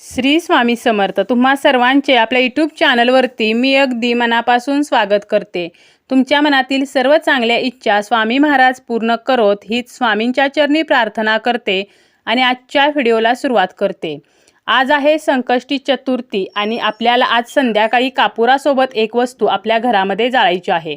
श्री स्वामी समर्थ तुम्हा सर्वांचे आपल्या यूट्यूब चॅनलवरती मी अगदी मनापासून स्वागत करते. तुमच्या मनातील सर्व चांगल्या इच्छा स्वामी महाराज पूर्ण करोत हीच स्वामींच्या चरणी प्रार्थना करते आणि आजच्या व्हिडिओला सुरुवात करते. आज आहे संकष्टी चतुर्थी आणि आपल्याला आज संध्याकाळी कापुरासोबत एक वस्तू आपल्या घरामध्ये जाळायची आहे.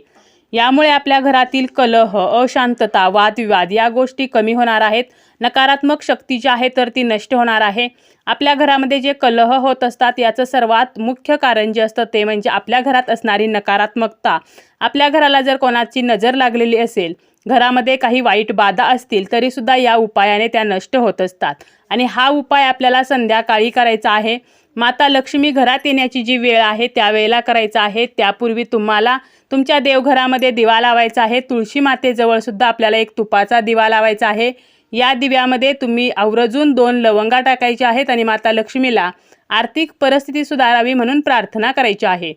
यामुळे आपल्या घरातील कलह अशांतता वादविवाद या गोष्टी कमी होणार आहेत. नकारात्मक शक्ती जी आहे तर ती नष्ट होणार आहे. आपल्या घरामध्ये जे कलह होत असतात याचं सर्वात मुख्य कारण जे असतं ते म्हणजे आपल्या घरात असणारी नकारात्मकता. आपल्या घराला जर कोणाची नजर लागलेली असेल घरामध्ये काही वाईट बाधा असतील तरीसुद्धा या उपायाने त्या नष्ट होत असतात. आणि हा उपाय आपल्याला संध्याकाळी करायचा आहे. माता लक्ष्मी घरात येण्याची जी वेळ आहे त्यावेळेला करायचं आहे. त्यापूर्वी तुम्हाला तुमच्या देवघरामध्ये दिवा लावायचा आहे. तुळशी मातेजवळ सुद्धा आपल्याला एक तुपाचा दिवा लावायचा आहे. या दिव्यामध्ये तुम्ही आवर्जून दोन लवंगा टाकायच्या आहेत आणि माता लक्ष्मीला आर्थिक परिस्थिती सुधारावी म्हणून प्रार्थना करायची आहे.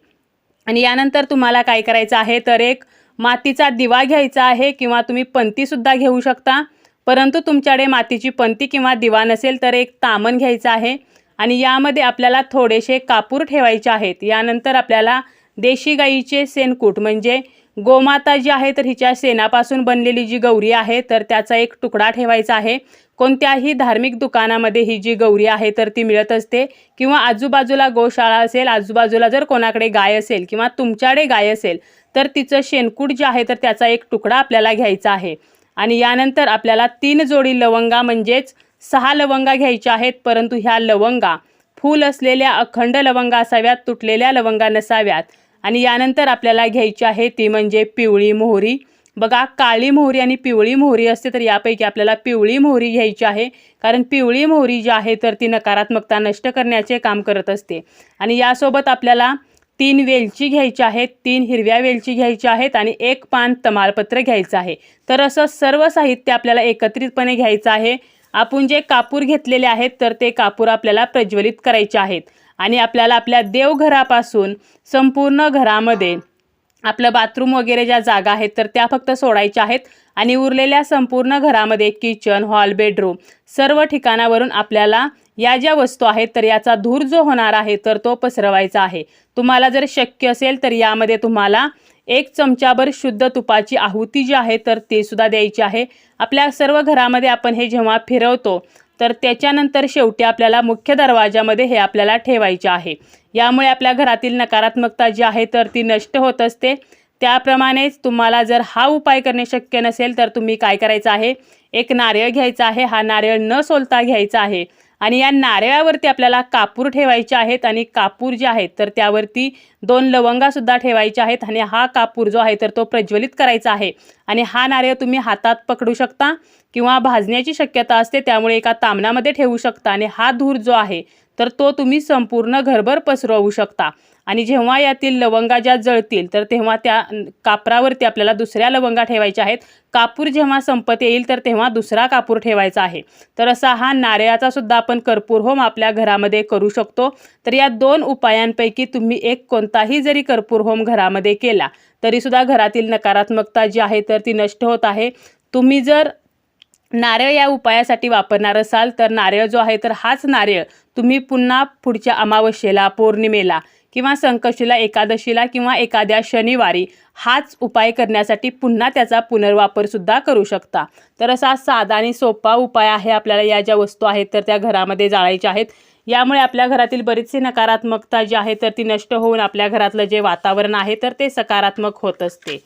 आणि यानंतर तुम्हाला काय करायचं आहे? तर एक मातीचा दिवा घ्यायचा आहे किंवा तुम्ही पंतीसुद्धा घेऊ शकता. परंतु तुमच्याकडे मातीची पंती किंवा दिवा नसेल तर एक तामण घ्यायचं आहे. आणि यामध्ये आपल्याला थोडेसे कापूर ठेवायचे आहेत. यानंतर आपल्याला देशी गाईचे शेणकूट म्हणजे गोमाता जी आहे तर हिच्या शेणापासून बनलेली जी गौरी आहे तर त्याचा एक तुकडा ठेवायचा आहे. कोणत्याही धार्मिक दुकानामध्ये ही जी गौरी आहे तर ती मिळत असते. किंवा आजूबाजूला गोशाळा असेल आजूबाजूला जर कोणाकडे गाय असेल किंवा तुमच्याकडे गाय असेल तर तिचं शेणकूट जे आहे तर त्याचा एक तुकडा आपल्याला घ्यायचा आहे. आणि यानंतर आपल्याला तीन जोडी लवंगा म्हणजेच सहा लवंगा घ्यायच्या आहेत परंतु ह्या लवंगा फूल असलेल्या अखंड लवंगा असाव्यात तुटलेल्या लवंगा नसाव्यात. आणि यानंतर आपल्याला घ्यायची आहे ती म्हणजे पिवळी मोहरी. बघा काळी मोहरी आणि पिवळी मोहरी असते तर यापैकी आपल्याला पिवळी मोहरी घ्यायची आहे. कारण पिवळी मोहरी जी आहे तर ती नकारात्मकता नष्ट करण्याचे काम करत असते. आणि यासोबत आपल्याला तीन वेलची घ्यायची आहेत तीन हिरव्या वेलची घ्यायची आहेत आणि एक पान तमालपत्र घ्यायचं आहे. तर असं सर्व साहित्य आपल्याला एकत्रितपणे घ्यायचं आहे. आपण जे कापूर घेतलेले आहेत तर ते कापूर आपल्याला प्रज्वलित करायचे आहेत. आणि आपल्याला आपल्या देवघरापासून संपूर्ण घरामध्ये आपलं बाथरूम वगैरे ज्या जागा आहेत तर त्या फक्त सोडायच्या आहेत. आणि उरलेल्या संपूर्ण घरामध्ये किचन हॉल बेडरूम सर्व ठिकाणावरून आपल्याला या ज्या वस्तू आहेत तर याचा धूर जो होणार आहे तर तो पसरवायचा आहे. तुम्हाला जर शक्य असेल तर यामध्ये तुम्हाला एक चमचाभर शुद्ध तुपाची आहुती जी आहे तर ते सुद्धा द्यायची आहे. आपल्या सर्व घरामध्ये आपण हे जेव्हा फिरवतो तर त्याच्यानंतर शेवटी आपल्याला मुख्य दरवाजामध्ये हे आपल्याला ठेवायचे आहे. यामुळे आपल्या घरातील नकारात्मकता जी आहे तर ती नष्ट होत असते. त्याप्रमाणेच तुम्हाला जर हा उपाय करणे शक्य नसेल तर तुम्ही काय करायचं आहे? एक नारळ घ्यायचा आहे. हा नारळ न सोलता घ्यायचा आहे. आणि या नारळावरती आपल्याला कापूर ठेवायचे आहेत आणि कापूर जे आहेत तर त्यावरती दोन लवंगासुद्धा ठेवायचे आहेत आणि हा कापूर जो आहे तर तो प्रज्वलित करायचा आहे. आणि हा नारळ तुम्ही हातात पकडू शकता किंवा भाजण्याची शक्यता असते त्यामुळे एका तामणामध्ये ठेवू शकता. आणि हा धूर जो आहे तर तो तुम्ही संपूर्ण घरभर पसरवू शकता. आणि जेव्हा यातील लवंगा ज्या जळतील तर तेव्हा त्या कापरावरती आपल्याला दुसऱ्या लवंगा ठेवायच्या आहेत. कापूर जेव्हा संपत येईल तर तेव्हा दुसरा कापूर ठेवायचा आहे. तर असा हा नारळाचा सुद्धा आपण कर्पूर होम आपल्या घरामध्ये करू शकतो. तर या दोन उपायांपैकी तुम्ही एक कोणताही जरी कर्पूर होम घरामध्ये केला तरीसुद्धा घरातील नकारात्मकता जी आहे तर ती नष्ट होत आहे. तुम्ही जर नारळ या उपायासाठी वापरणार असाल तर नारळ जो आहे तर हाच नारळ तुम्ही पुन्हा पुढच्या अमावस्येला पौर्णिमेला किंवा संकष्टीला एकादशीला किंवा एखाद्या शनिवारी हाच उपाय करण्यासाठी पुन्हा त्याचा पुनर्वापरसुद्धा करू शकता. तर असा साधा आणि सोपा उपाय आहे आपल्याला या ज्या वस्तू आहेत तर त्या घरामध्ये जाळायच्या आहेत. यामुळे आपल्या घरातील बरीचशी नकारात्मकता जी आहे तर ती नष्ट होऊन आपल्या घरातलं जे वातावरण आहे तर ते सकारात्मक होत असते.